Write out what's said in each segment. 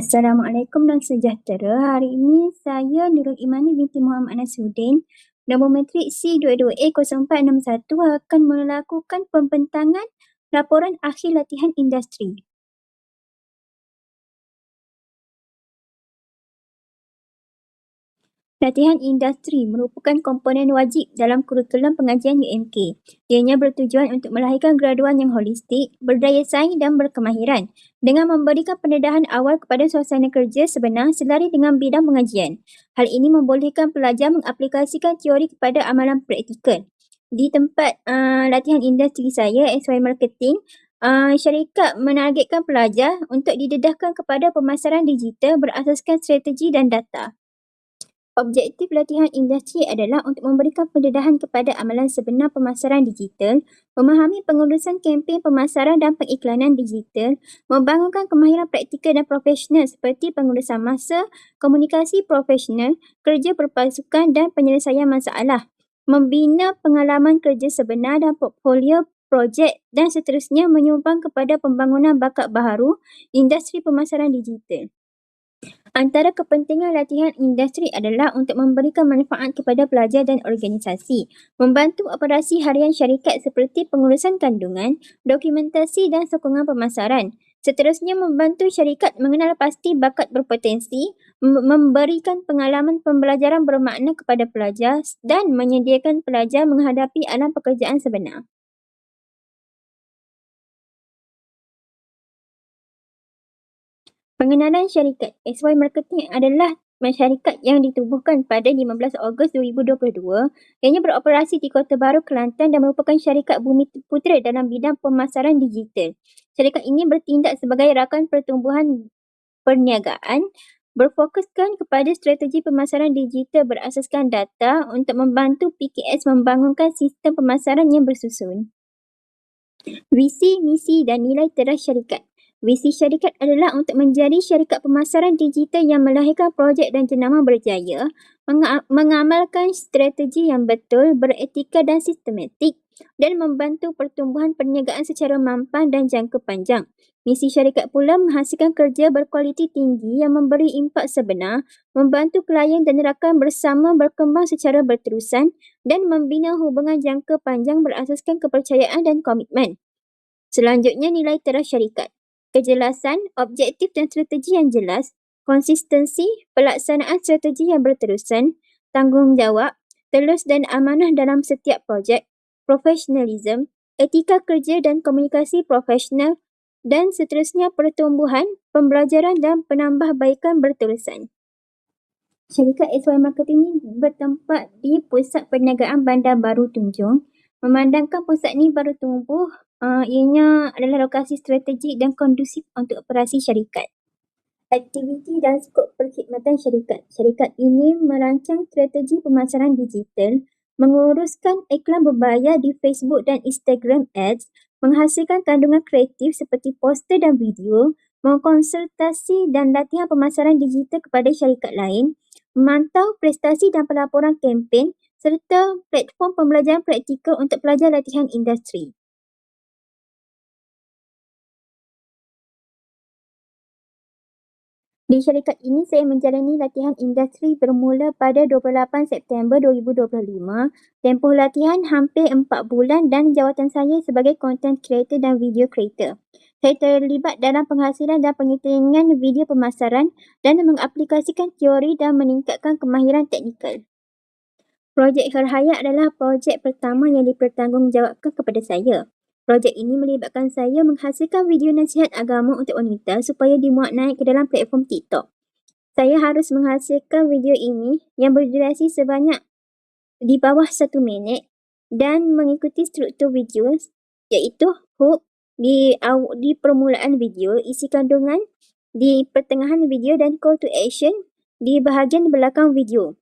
Assalamualaikum dan sejahtera. Hari ini saya Nurul Imani binti Muhammad Nasruddin nombor matrik C22A0461 akan melakukan pembentangan laporan akhir latihan industri. Latihan industri merupakan komponen wajib dalam kurikulum pengajian UMK. Ianya bertujuan untuk melahirkan graduan yang holistik, berdaya saing dan berkemahiran dengan memberikan pendedahan awal kepada suasana kerja sebenar selari dengan bidang pengajian. Hal ini membolehkan pelajar mengaplikasikan teori kepada amalan praktikal. Di tempat uh, latihan industri saya, SY Marketing, uh, syarikat menargetkan pelajar untuk didedahkan kepada pemasaran digital berasaskan strategi dan data. Objektif latihan industri adalah untuk memberikan pendedahan kepada amalan sebenar pemasaran digital, memahami pengurusan kempen pemasaran dan pengiklanan digital, membangunkan kemahiran praktikal dan profesional seperti pengurusan masa, komunikasi profesional, kerja berpasukan dan penyelesaian masalah, membina pengalaman kerja sebenar dan portfolio projek dan seterusnya menyumbang kepada pembangunan bakat baharu industri pemasaran digital. Antara kepentingan latihan industri adalah untuk memberikan manfaat kepada pelajar dan organisasi, membantu operasi harian syarikat seperti pengurusan kandungan, dokumentasi dan sokongan pemasaran. Seterusnya membantu syarikat mengenal pasti bakat berpotensi, memberikan pengalaman pembelajaran bermakna kepada pelajar dan menyediakan pelajar menghadapi alam pekerjaan sebenar. Pengenalan syarikat SY Marketing adalah syarikat yang ditubuhkan pada 15 Ogos 2022 ianya beroperasi di Kota Baru, Kelantan dan merupakan syarikat bumi putera dalam bidang pemasaran digital. Syarikat ini bertindak sebagai rakan pertumbuhan perniagaan berfokuskan kepada strategi pemasaran digital berasaskan data untuk membantu PKS membangunkan sistem pemasaran yang bersusun. Visi, misi dan nilai teras syarikat. Visi syarikat adalah untuk menjadi syarikat pemasaran digital yang melahirkan projek dan jenama berjaya, mengamalkan strategi yang betul, beretika dan sistematik dan membantu pertumbuhan perniagaan secara mampan dan jangka panjang. Misi syarikat pula menghasilkan kerja berkualiti tinggi yang memberi impak sebenar, membantu klien dan rakan bersama berkembang secara berterusan dan membina hubungan jangka panjang berasaskan kepercayaan dan komitmen. Selanjutnya nilai teras syarikat kejelasan, objektif dan strategi yang jelas, konsistensi, pelaksanaan strategi yang berterusan, tanggungjawab, telus dan amanah dalam setiap projek, profesionalism, etika kerja dan komunikasi profesional dan seterusnya pertumbuhan, pembelajaran dan penambahbaikan berterusan. Syarikat SY Marketing ini bertempat di Pusat Perniagaan Bandar Baru Tunjung. Memandangkan pusat ini baru tumbuh Uh, ianya adalah lokasi strategik dan kondusif untuk operasi syarikat. Aktiviti dan skop perkhidmatan syarikat. Syarikat ini merancang strategi pemasaran digital, menguruskan iklan berbayar di Facebook dan Instagram Ads, menghasilkan kandungan kreatif seperti poster dan video, mengkonsultasi dan latihan pemasaran digital kepada syarikat lain, memantau prestasi dan pelaporan kempen serta platform pembelajaran praktikal untuk pelajar latihan industri. Di syarikat ini, saya menjalani latihan industri bermula pada 28 September 2025. Tempoh latihan hampir 4 bulan dan jawatan saya sebagai content creator dan video creator. Saya terlibat dalam penghasilan dan pengitingan video pemasaran dan mengaplikasikan teori dan meningkatkan kemahiran teknikal. Projek Herhaya adalah projek pertama yang dipertanggungjawabkan kepada saya. Projek ini melibatkan saya menghasilkan video nasihat agama untuk wanita supaya dimuat naik ke dalam platform TikTok. Saya harus menghasilkan video ini yang berdurasi sebanyak di bawah satu minit dan mengikuti struktur video iaitu hook di, di permulaan video, isi kandungan di pertengahan video dan call to action di bahagian belakang video.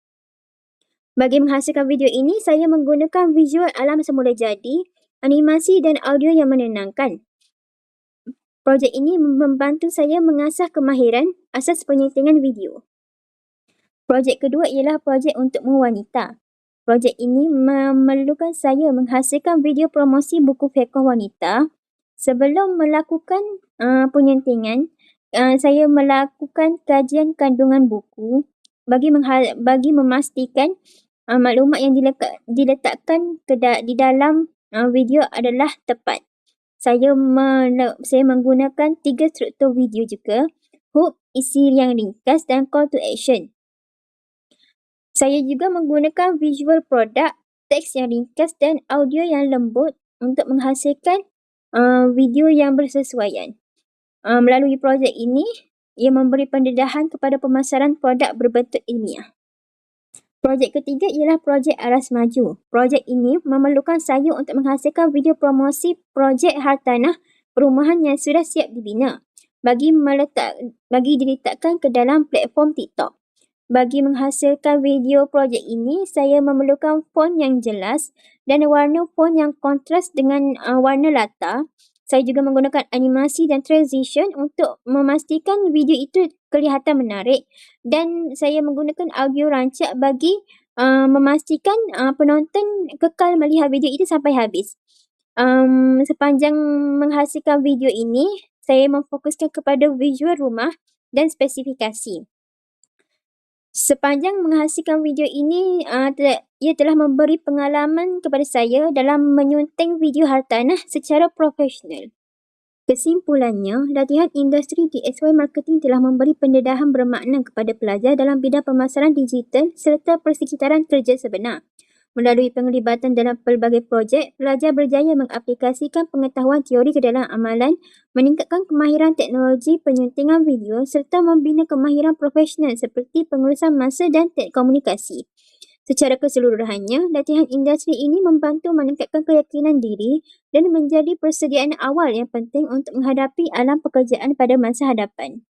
Bagi menghasilkan video ini, saya menggunakan visual alam semula jadi animasi dan audio yang menenangkan. Projek ini membantu saya mengasah kemahiran asas penyetingan video. Projek kedua ialah projek untuk wanita. Projek ini memerlukan saya menghasilkan video promosi buku fekoh wanita sebelum melakukan uh, penyentingan uh, saya melakukan kajian kandungan buku bagi bagi memastikan uh, maklumat yang diletak diletakkan ke da- di dalam uh, video adalah tepat. Saya men- saya menggunakan tiga struktur video juga, hook, isi yang ringkas dan call to action. Saya juga menggunakan visual produk, teks yang ringkas dan audio yang lembut untuk menghasilkan uh, video yang bersesuaian. Uh, melalui projek ini, ia memberi pendedahan kepada pemasaran produk berbentuk ilmiah. Projek ketiga ialah projek Aras Maju. Projek ini memerlukan saya untuk menghasilkan video promosi projek hartanah perumahan yang sudah siap dibina bagi meletak bagi diletakkan ke dalam platform TikTok. Bagi menghasilkan video projek ini, saya memerlukan font yang jelas dan warna font yang kontras dengan uh, warna latar saya juga menggunakan animasi dan transition untuk memastikan video itu kelihatan menarik dan saya menggunakan audio rancak bagi uh, memastikan uh, penonton kekal melihat video itu sampai habis. Um, sepanjang menghasilkan video ini, saya memfokuskan kepada visual rumah dan spesifikasi. Sepanjang menghasilkan video ini, uh, ia telah memberi pengalaman kepada saya dalam menyunting video hartanah secara profesional. Kesimpulannya, latihan industri di SY Marketing telah memberi pendedahan bermakna kepada pelajar dalam bidang pemasaran digital serta persekitaran kerja sebenar. Melalui penglibatan dalam pelbagai projek, pelajar berjaya mengaplikasikan pengetahuan teori ke dalam amalan, meningkatkan kemahiran teknologi penyuntingan video serta membina kemahiran profesional seperti pengurusan masa dan komunikasi. Secara keseluruhannya, latihan industri ini membantu meningkatkan keyakinan diri dan menjadi persediaan awal yang penting untuk menghadapi alam pekerjaan pada masa hadapan.